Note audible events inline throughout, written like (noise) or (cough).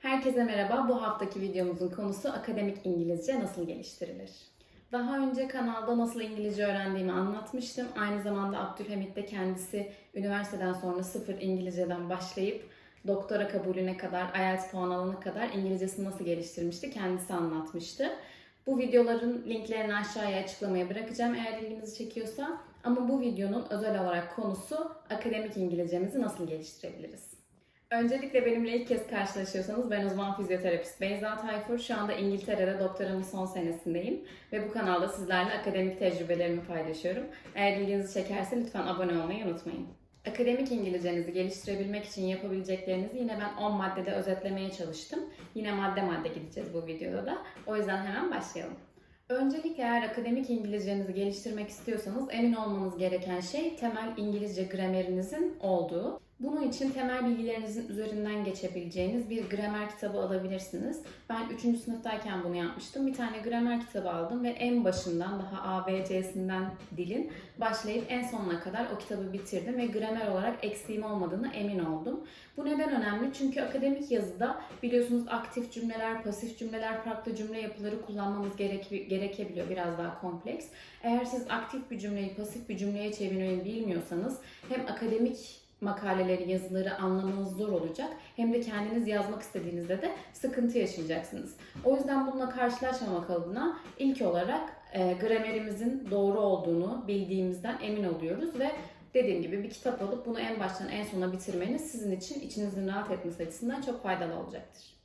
Herkese merhaba. Bu haftaki videomuzun konusu akademik İngilizce nasıl geliştirilir? Daha önce kanalda nasıl İngilizce öğrendiğimi anlatmıştım. Aynı zamanda Abdülhamit de kendisi üniversiteden sonra sıfır İngilizceden başlayıp doktora kabulüne kadar, IELTS puan alana kadar İngilizcesini nasıl geliştirmişti kendisi anlatmıştı. Bu videoların linklerini aşağıya açıklamaya bırakacağım eğer ilginizi çekiyorsa. Ama bu videonun özel olarak konusu akademik İngilizcemizi nasıl geliştirebiliriz? Öncelikle benimle ilk kez karşılaşıyorsanız ben uzman fizyoterapist Beyza Tayfur. Şu anda İngiltere'de doktoramın son senesindeyim ve bu kanalda sizlerle akademik tecrübelerimi paylaşıyorum. Eğer ilginizi çekerse lütfen abone olmayı unutmayın. Akademik İngilizcenizi geliştirebilmek için yapabileceklerinizi yine ben 10 maddede özetlemeye çalıştım. Yine madde madde gideceğiz bu videoda da. O yüzden hemen başlayalım. Öncelikle eğer akademik İngilizcenizi geliştirmek istiyorsanız emin olmanız gereken şey temel İngilizce gramerinizin olduğu. Bunun için temel bilgilerinizin üzerinden geçebileceğiniz bir gramer kitabı alabilirsiniz. Ben 3. sınıftayken bunu yapmıştım. Bir tane gramer kitabı aldım ve en başından daha A, B, C'sinden dilin başlayıp en sonuna kadar o kitabı bitirdim ve gramer olarak eksiğim olmadığını emin oldum. Bu neden önemli? Çünkü akademik yazıda biliyorsunuz aktif cümleler, pasif cümleler, farklı cümle yapıları kullanmamız gereke- gerekebiliyor. Biraz daha kompleks. Eğer siz aktif bir cümleyi pasif bir cümleye çevirmeyi bilmiyorsanız hem akademik makaleleri, yazıları anlamanız zor olacak. Hem de kendiniz yazmak istediğinizde de sıkıntı yaşayacaksınız. O yüzden bununla karşılaşmamak adına ilk olarak e, gramerimizin doğru olduğunu bildiğimizden emin oluyoruz ve dediğim gibi bir kitap alıp bunu en baştan en sona bitirmeniz sizin için içinizin rahat etmesi açısından çok faydalı olacaktır.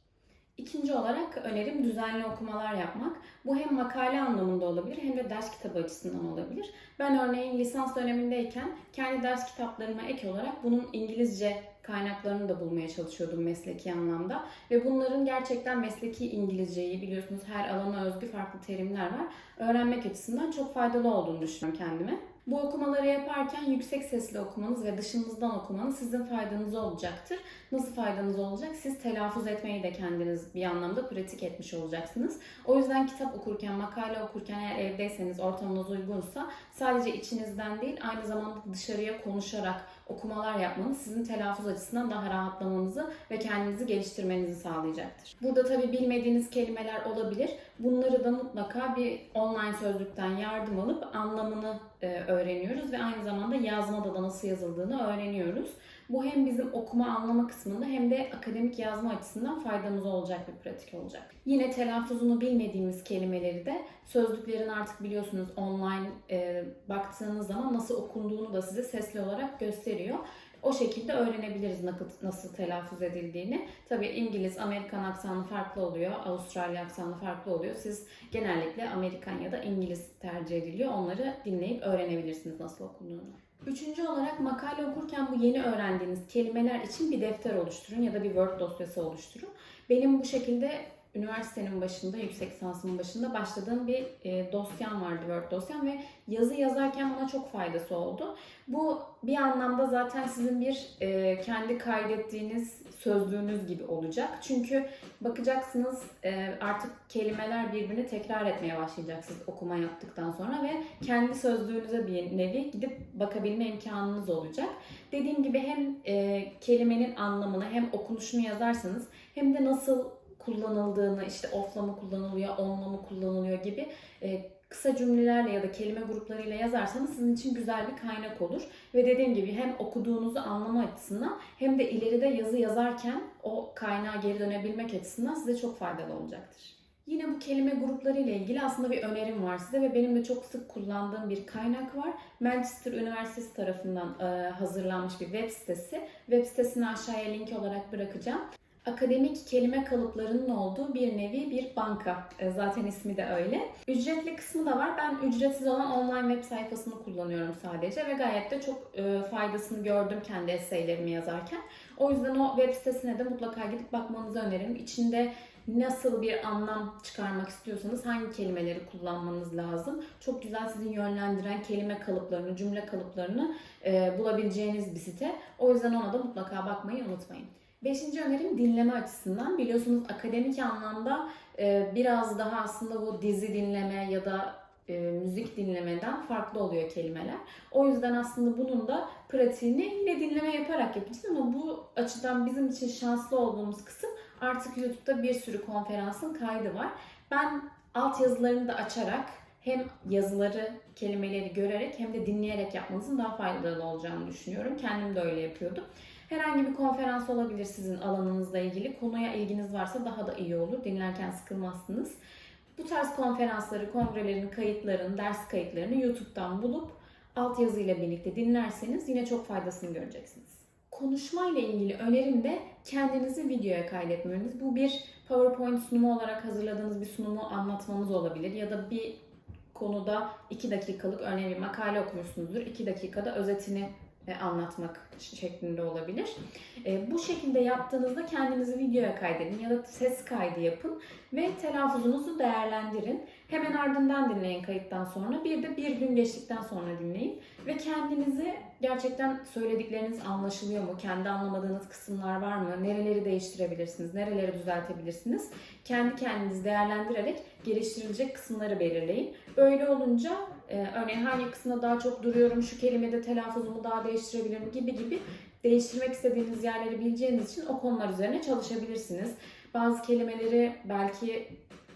İkinci olarak önerim düzenli okumalar yapmak. Bu hem makale anlamında olabilir hem de ders kitabı açısından olabilir. Ben örneğin lisans dönemindeyken kendi ders kitaplarıma ek olarak bunun İngilizce kaynaklarını da bulmaya çalışıyordum mesleki anlamda. Ve bunların gerçekten mesleki İngilizceyi biliyorsunuz her alana özgü farklı terimler var. Öğrenmek açısından çok faydalı olduğunu düşünüyorum kendime. Bu okumaları yaparken yüksek sesli okumanız ve dışınızdan okumanız sizin faydanıza olacaktır. Nasıl faydanız olacak? Siz telaffuz etmeyi de kendiniz bir anlamda pratik etmiş olacaksınız. O yüzden kitap okurken, makale okurken eğer evdeyseniz, ortamınız uygunsa sadece içinizden değil aynı zamanda dışarıya konuşarak okumalar yapmanız sizin telaffuz açısından daha rahatlamanızı ve kendinizi geliştirmenizi sağlayacaktır. Burada tabii bilmediğiniz kelimeler olabilir. Bunları da mutlaka bir online sözlükten yardım alıp anlamını e, öğreniyoruz ve aynı zamanda yazmada da nasıl yazıldığını öğreniyoruz. Bu hem bizim okuma anlama kısmında hem de akademik yazma açısından faydamız olacak bir pratik olacak. Yine telaffuzunu bilmediğimiz kelimeleri de sözlüklerin artık biliyorsunuz online e, baktığınız zaman nasıl okunduğunu da size sesli olarak gösteriyor. O şekilde öğrenebiliriz nasıl, telaffuz edildiğini. Tabii İngiliz, Amerikan aksanı farklı oluyor, Avustralya aksanı farklı oluyor. Siz genellikle Amerikan ya da İngiliz tercih ediliyor. Onları dinleyip öğrenebilirsiniz nasıl okunduğunu. Üçüncü olarak makale okurken bu yeni öğrendiğiniz kelimeler için bir defter oluşturun ya da bir Word dosyası oluşturun. Benim bu şekilde üniversitenin başında, yüksek lisansımın başında başladığım bir e, dosyam vardı, Word dosyam ve yazı yazarken bana çok faydası oldu. Bu bir anlamda zaten sizin bir e, kendi kaydettiğiniz sözlüğünüz gibi olacak. Çünkü bakacaksınız e, artık kelimeler birbirini tekrar etmeye başlayacaksınız okuma yaptıktan sonra ve kendi sözlüğünüze bir nevi gidip bakabilme imkanınız olacak. Dediğim gibi hem e, kelimenin anlamını hem okunuşunu yazarsanız hem de nasıl kullanıldığını işte off'la mı kullanılıyor, on'la mı kullanılıyor gibi e, kısa cümlelerle ya da kelime gruplarıyla yazarsanız sizin için güzel bir kaynak olur. Ve dediğim gibi hem okuduğunuzu anlama açısından hem de ileride yazı yazarken o kaynağa geri dönebilmek açısından size çok faydalı olacaktır. Yine bu kelime grupları ile ilgili aslında bir önerim var size ve benim de çok sık kullandığım bir kaynak var. Manchester Üniversitesi tarafından e, hazırlanmış bir web sitesi. Web sitesini aşağıya link olarak bırakacağım akademik kelime kalıplarının olduğu bir nevi bir banka. E, Zaten ismi de öyle. Ücretli kısmı da var. Ben ücretsiz olan online web sayfasını kullanıyorum sadece ve gayet de çok e, faydasını gördüm kendi eseylerimi yazarken. O yüzden o web sitesine de mutlaka gidip bakmanızı öneririm. İçinde nasıl bir anlam çıkarmak istiyorsanız hangi kelimeleri kullanmanız lazım. Çok güzel sizin yönlendiren kelime kalıplarını, cümle kalıplarını e, bulabileceğiniz bir site. O yüzden ona da mutlaka bakmayı unutmayın. Beşinci önerim dinleme açısından. Biliyorsunuz akademik anlamda e, biraz daha aslında bu dizi dinleme ya da e, müzik dinlemeden farklı oluyor kelimeler. O yüzden aslında bunun da pratiğini yine dinleme yaparak yapacağız ama bu açıdan bizim için şanslı olduğumuz kısım Artık YouTube'da bir sürü konferansın kaydı var. Ben alt yazılarını da açarak hem yazıları, kelimeleri görerek hem de dinleyerek yapmanızın daha faydalı olacağını düşünüyorum. Kendim de öyle yapıyordum. Herhangi bir konferans olabilir sizin alanınızla ilgili. Konuya ilginiz varsa daha da iyi olur. Dinlerken sıkılmazsınız. Bu tarz konferansları, kongrelerin kayıtlarını, ders kayıtlarını YouTube'dan bulup altyazıyla birlikte dinlerseniz yine çok faydasını göreceksiniz. Konuşmayla ilgili önerim de kendinizi videoya kaydetmeniz. Bu bir PowerPoint sunumu olarak hazırladığınız bir sunumu anlatmanız olabilir ya da bir konuda 2 dakikalık örneğin bir makale okumuşsunuzdur. 2 dakikada özetini e, anlatmak şeklinde olabilir. E, bu şekilde yaptığınızda kendinizi videoya kaydedin ya da ses kaydı yapın ve telaffuzunuzu değerlendirin. Hemen ardından dinleyin kayıttan sonra. Bir de bir gün geçtikten sonra dinleyin. Ve kendinizi gerçekten söyledikleriniz anlaşılıyor mu? Kendi anlamadığınız kısımlar var mı? Nereleri değiştirebilirsiniz? Nereleri düzeltebilirsiniz? Kendi kendinizi değerlendirerek geliştirilecek kısımları belirleyin. Böyle olunca e, örneğin hangi kısımda daha çok duruyorum, şu kelimede telaffuzumu daha değiştirebilirim gibi gibi değiştirmek istediğiniz yerleri bileceğiniz için o konular üzerine çalışabilirsiniz. Bazı kelimeleri belki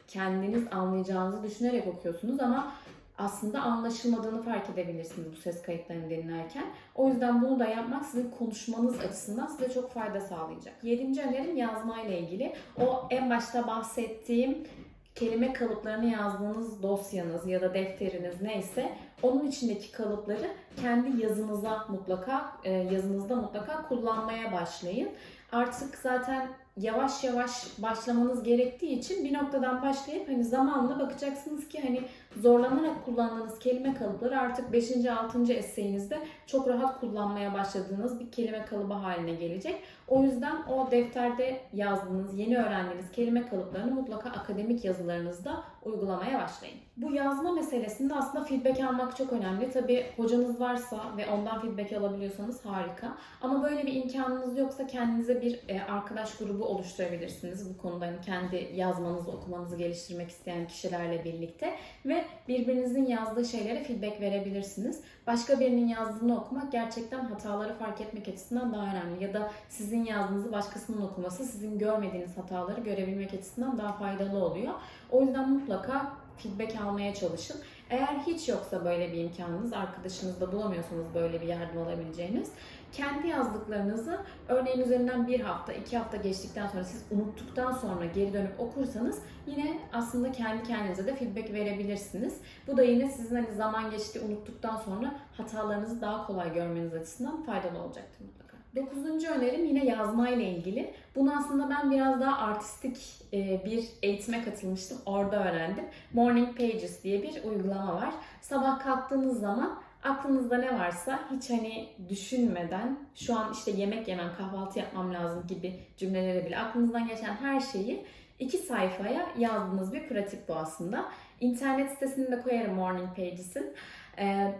kendiniz anlayacağınızı düşünerek okuyorsunuz ama aslında anlaşılmadığını fark edebilirsiniz bu ses kayıtlarını dinlerken. O yüzden bunu da yapmak sizin konuşmanız açısından size çok fayda sağlayacak. Yedinci önerim yazma ile ilgili. O en başta bahsettiğim kelime kalıplarını yazdığınız dosyanız ya da defteriniz neyse onun içindeki kalıpları kendi yazınıza mutlaka e, yazınızda mutlaka kullanmaya başlayın. Artık zaten yavaş yavaş başlamanız gerektiği için bir noktadan başlayıp hani zamanla bakacaksınız ki hani zorlanarak kullandığınız kelime kalıpları artık 5. 6. eseyinizde çok rahat kullanmaya başladığınız bir kelime kalıbı haline gelecek. O yüzden o defterde yazdığınız, yeni öğrendiğiniz kelime kalıplarını mutlaka akademik yazılarınızda uygulamaya başlayın. Bu yazma meselesinde aslında feedback almak çok önemli. Tabii hocanız varsa ve ondan feedback alabiliyorsanız harika. Ama böyle bir imkanınız yoksa kendinize bir e, arkadaş grubu oluşturabilirsiniz. Bu konuda hani kendi yazmanızı, okumanızı geliştirmek isteyen kişilerle birlikte ve birbirinizin yazdığı şeylere feedback verebilirsiniz. Başka birinin yazdığını okumak gerçekten hataları fark etmek açısından daha önemli. Ya da sizin yazdığınızı başkasının okuması sizin görmediğiniz hataları görebilmek açısından daha faydalı oluyor. O yüzden mutlaka feedback almaya çalışın. Eğer hiç yoksa böyle bir imkanınız, arkadaşınızda bulamıyorsanız böyle bir yardım alabileceğiniz, kendi yazdıklarınızı örneğin üzerinden bir hafta, iki hafta geçtikten sonra siz unuttuktan sonra geri dönüp okursanız yine aslında kendi kendinize de feedback verebilirsiniz. Bu da yine sizin hani zaman geçti unuttuktan sonra hatalarınızı daha kolay görmeniz açısından faydalı olacaktır. Dokuzuncu önerim yine yazma ile ilgili. Bunu aslında ben biraz daha artistik e, bir eğitime katılmıştım. Orada öğrendim. Morning Pages diye bir uygulama var. Sabah kalktığınız zaman aklınızda ne varsa hiç hani düşünmeden şu an işte yemek yemem, kahvaltı yapmam lazım gibi cümleleri bile aklınızdan geçen her şeyi iki sayfaya yazdığınız bir pratik bu aslında. İnternet sitesini de koyarım Morning Pages'in. Ee,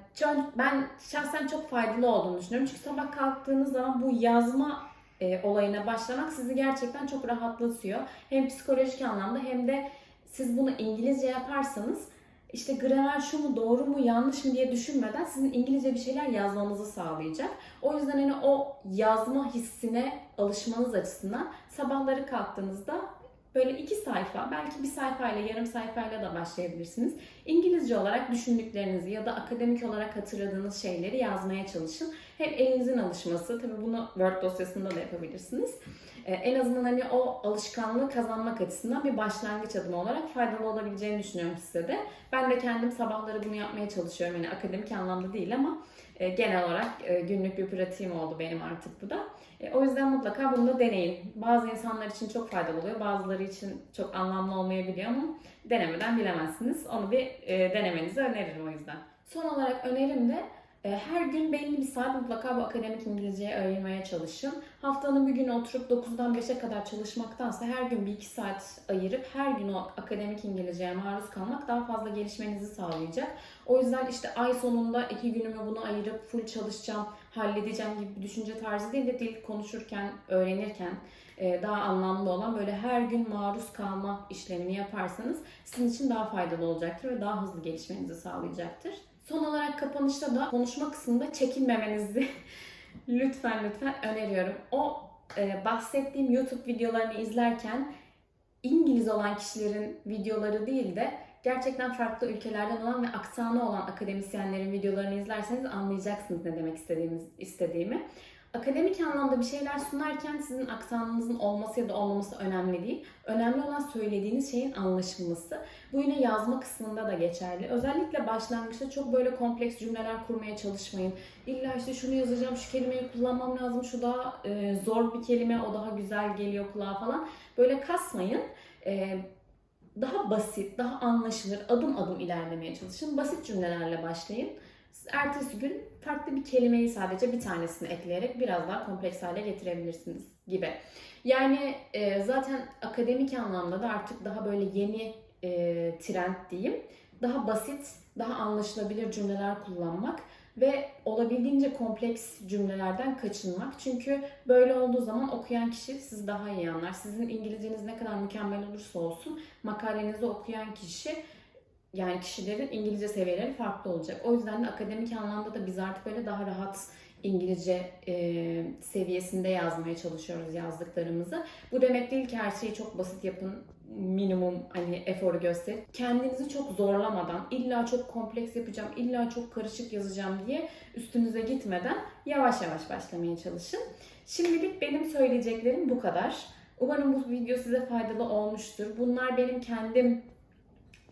ben şahsen çok faydalı olduğunu düşünüyorum. Çünkü sabah kalktığınız zaman bu yazma e, olayına başlamak sizi gerçekten çok rahatlatıyor. Hem psikolojik anlamda hem de siz bunu İngilizce yaparsanız işte gramer şu mu doğru mu yanlış mı diye düşünmeden sizin İngilizce bir şeyler yazmanızı sağlayacak. O yüzden hani o yazma hissine alışmanız açısından sabahları kalktığınızda böyle iki sayfa, belki bir sayfayla, yarım sayfayla da başlayabilirsiniz. İngilizce olarak düşündüklerinizi ya da akademik olarak hatırladığınız şeyleri yazmaya çalışın. Hem elinizin alışması, tabii bunu Word dosyasında da yapabilirsiniz. Ee, en azından hani o alışkanlığı kazanmak açısından bir başlangıç adımı olarak faydalı olabileceğini düşünüyorum size de. Ben de kendim sabahları bunu yapmaya çalışıyorum. Yani akademik anlamda değil ama e, genel olarak e, günlük bir pratiğim oldu benim artık bu da. E, o yüzden mutlaka bunu da deneyin. Bazı insanlar için çok faydalı oluyor, bazıları için çok anlamlı olmayabiliyor ama denemeden bilemezsiniz. Onu bir denemenizi öneririm o yüzden. Son olarak önerim de her gün belli bir saat mutlaka bu akademik İngilizceye ayırmaya çalışın. Haftanın bir günü oturup 9'dan 5'e kadar çalışmaktansa her gün bir iki saat ayırıp her gün o akademik İngilizceye maruz kalmak daha fazla gelişmenizi sağlayacak. O yüzden işte ay sonunda iki günümü bunu ayırıp full çalışacağım, halledeceğim gibi bir düşünce tarzı değil de dil konuşurken, öğrenirken e, daha anlamlı olan böyle her gün maruz kalma işlemini yaparsanız sizin için daha faydalı olacaktır ve daha hızlı gelişmenizi sağlayacaktır. Son olarak kapanışta da konuşma kısmında çekinmemenizi (laughs) lütfen lütfen öneriyorum. O e, bahsettiğim YouTube videolarını izlerken İngiliz olan kişilerin videoları değil de gerçekten farklı ülkelerden olan ve aksanı olan akademisyenlerin videolarını izlerseniz anlayacaksınız ne demek istediğimiz istediğimi. Akademik anlamda bir şeyler sunarken sizin aksanınızın olması ya da olmaması önemli değil. Önemli olan söylediğiniz şeyin anlaşılması. Bu yine yazma kısmında da geçerli. Özellikle başlangıçta çok böyle kompleks cümleler kurmaya çalışmayın. İlla işte şunu yazacağım, şu kelimeyi kullanmam lazım, şu daha e, zor bir kelime, o daha güzel geliyor kulağa falan. Böyle kasmayın. E, daha basit, daha anlaşılır, adım adım ilerlemeye çalışın. Basit cümlelerle başlayın. Ertesi gün farklı bir kelimeyi sadece bir tanesini ekleyerek biraz daha kompleks hale getirebilirsiniz gibi. Yani e, zaten akademik anlamda da artık daha böyle yeni e, trend diyeyim. Daha basit, daha anlaşılabilir cümleler kullanmak ve olabildiğince kompleks cümlelerden kaçınmak. Çünkü böyle olduğu zaman okuyan kişi sizi daha iyi anlar. Sizin İngilizceniz ne kadar mükemmel olursa olsun makalenizi okuyan kişi yani kişilerin İngilizce seviyeleri farklı olacak. O yüzden de akademik anlamda da biz artık böyle daha rahat İngilizce e, seviyesinde yazmaya çalışıyoruz yazdıklarımızı. Bu demek değil ki her şeyi çok basit yapın, minimum hani eforu gösterin. Kendinizi çok zorlamadan, illa çok kompleks yapacağım, illa çok karışık yazacağım diye üstünüze gitmeden yavaş yavaş başlamaya çalışın. Şimdilik benim söyleyeceklerim bu kadar. Umarım bu video size faydalı olmuştur. Bunlar benim kendim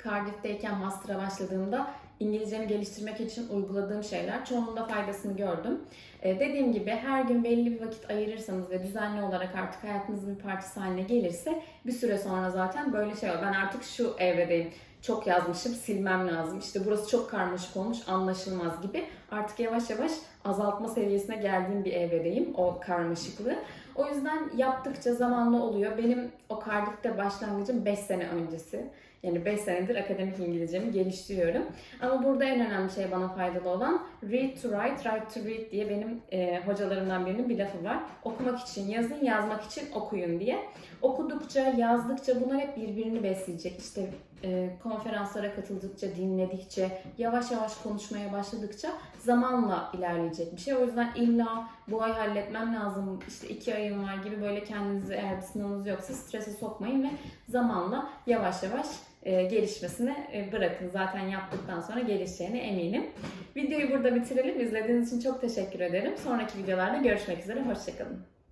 Cardiff'teyken master'a başladığımda İngilizcemi geliştirmek için uyguladığım şeyler. Çoğunun da faydasını gördüm. Ee, dediğim gibi her gün belli bir vakit ayırırsanız ve düzenli olarak artık hayatınızın bir parçası haline gelirse bir süre sonra zaten böyle şey olur. Ben artık şu evredeyim. Çok yazmışım, silmem lazım. İşte burası çok karmaşık olmuş, anlaşılmaz gibi. Artık yavaş yavaş azaltma seviyesine geldiğim bir evredeyim o karmaşıklığı. O yüzden yaptıkça zamanla oluyor. Benim o Cardiff'te başlangıcım 5 sene öncesi. Yani 5 senedir akademik İngilizcemi geliştiriyorum. Ama burada en önemli şey bana faydalı olan read to write, write to read diye benim e, hocalarımdan birinin bir lafı var. Okumak için yazın, yazmak için okuyun diye. Okudukça, yazdıkça bunlar hep birbirini besleyecek. İşte e, konferanslara katıldıkça, dinledikçe, yavaş yavaş konuşmaya başladıkça zamanla ilerleyecek bir şey. O yüzden illa bu ay halletmem lazım, işte iki ayım var gibi böyle kendinizi eğer bir sınavınız yoksa strese sokmayın ve zamanla yavaş yavaş e, gelişmesini e, bırakın. Zaten yaptıktan sonra gelişeceğine eminim. Videoyu burada bitirelim. İzlediğiniz için çok teşekkür ederim. Sonraki videolarda görüşmek üzere. Hoşçakalın.